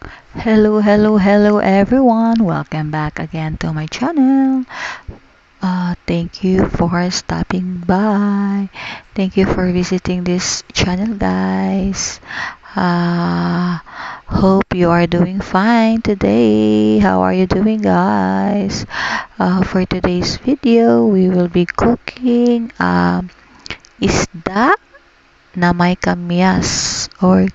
Hello, hello, hello everyone. Welcome back again to my channel. Uh, thank you for stopping by. Thank you for visiting this channel, guys. Uh, hope you are doing fine today. How are you doing, guys? Uh, for today's video, we will be cooking um, isda na may or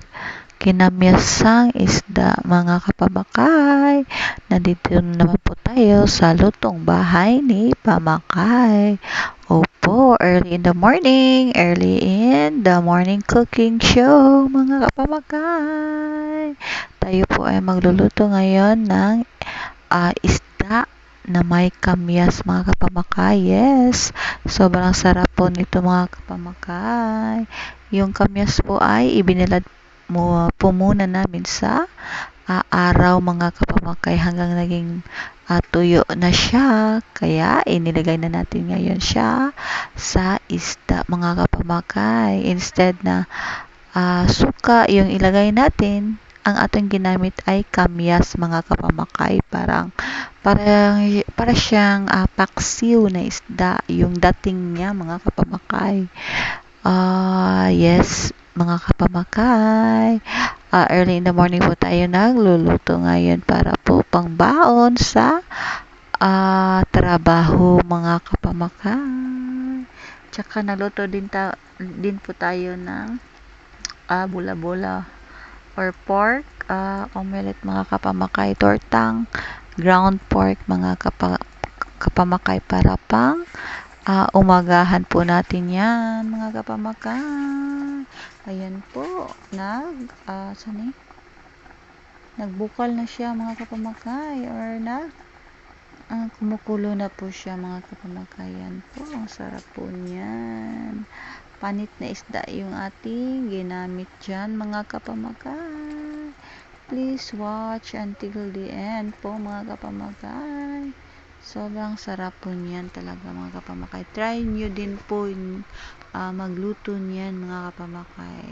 kinamyasang isda mga kapamakay. Nandito naman po tayo sa lutong bahay ni Pamakay. Opo, early in the morning, early in the morning cooking show mga kapamakay. Tayo po ay magluluto ngayon ng uh, isda na may kamyas mga kapamakay. Yes, sobrang sarap po nito mga kapamakay. Yung kamyas po ay ibinilad mo po muna namin sa uh, araw mga kapamakay hanggang naging uh, tuyo na siya. Kaya inilagay na natin ngayon siya sa isda mga kapamakay. Instead na uh, suka yung ilagay natin, ang ating ginamit ay kamyas mga kapamakay. Parang parang para siyang uh, paksiw na isda yung dating niya mga kapamakay. Uh, yes, mga kapamakay. Uh, early in the morning po tayo nagluluto ngayon para po pangbaon sa uh, trabaho mga kapamakay. Tsaka naluto din, ta din po tayo ng uh, bula-bula or pork, uh, omelette mga kapamakay, tortang, ground pork mga kapa kapamakay para pang uh, umagahan po natin yan mga kapamakay ayan po. Nag uh, saan eh? nagbukal na siya mga kapamakay or na uh, kumukulo na po siya mga kapamakay. Yan po ang sarap po niyan. Panit na isda yung ating ginamit dyan mga kapamakay. Please watch until the end po mga kapamakay Sobrang sarap po niyan talaga mga kapamakay. Try nyo din po uh, magluto niyan mga kapamakay.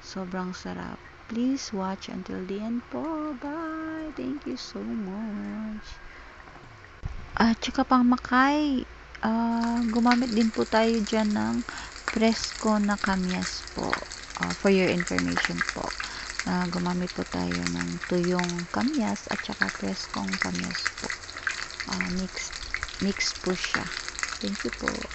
Sobrang sarap. Please watch until the end po. Bye! Thank you so much. At uh, saka pang uh, gumamit din po tayo dyan ng presko na kamyas po. Uh, for your information po. Uh, gumamit po tayo ng tuyong kamyas at saka preskong kamyas po uh, mix mix po siya. Thank you po